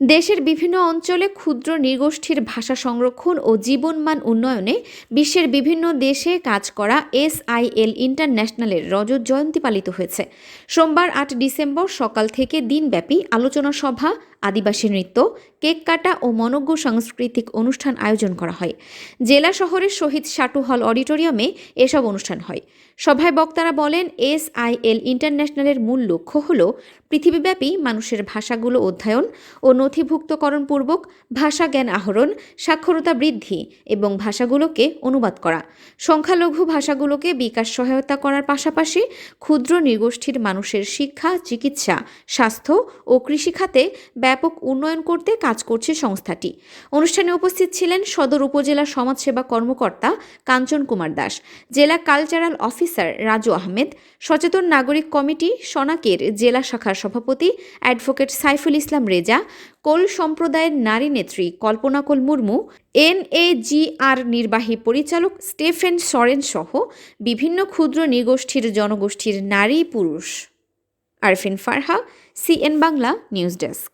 দেশের বিভিন্ন অঞ্চলে ক্ষুদ্র নৃগোষ্ঠীর ভাষা সংরক্ষণ ও জীবনমান উন্নয়নে বিশ্বের বিভিন্ন দেশে কাজ করা এসআইএল ইন্টারন্যাশনালের রজত জয়ন্তী পালিত হয়েছে। সোমবার আট ডিসেম্বর সকাল থেকে দিনব্যাপী আলোচনা সভা, আদিবাসী নৃত্য, কেক কাটা ও মনজ্ঞ সাংস্কৃতিক অনুষ্ঠান আয়োজন করা হয়। জেলা শহরের শহীদ সাটু হল অডিটোরিয়ামে এসব অনুষ্ঠান হয়। সভায় বক্তারা বলেন এসআইএল ইন্টারন্যাশনালের মূল লক্ষ্য হল পৃথিবীব্যাপী মানুষের ভাষাগুলো অধ্যয়ন ও নথিভুক্তকরণপূর্বক ভাষা জ্ঞান আহরণ, সাক্ষরতা বৃদ্ধি এবং ভাষাগুলোকে অনুবাদ করা। সংখ্যালঘু ভাষাগুলোকে বিকাশ সহায়তা করার পাশাপাশি ক্ষুদ্র নৃগোষ্ঠীর মানুষের শিক্ষা, চিকিৎসা, স্বাস্থ্য ও কৃষিখাতে ব্যাপক উন্নয়ন করতে কাজ করছে সংস্থাটি। অনুষ্ঠানে উপস্থিত ছিলেন সদর উপজেলা সমাজসেবা কর্মকর্তা কাঞ্চন কুমার দাস, জেলা কালচারাল অফিসার রাজু আহমেদ, সচেতন নাগরিক কমিটি সনাকের জেলা শাখার সভাপতি অ্যাডভোকেট সাইফুল ইসলাম রেজা কোল সম্প্রদায়ের নারী নেত্রী কল্পনা কোল মুর্মু, এনএজিআর নির্বাহী পরিচালক স্টেফেন সরেন সহ বিভিন্ন ক্ষুদ্র নিগোষ্ঠীর জনগোষ্ঠীর নারী পুরুষ। Arfin Farha CN Bangla, news desk.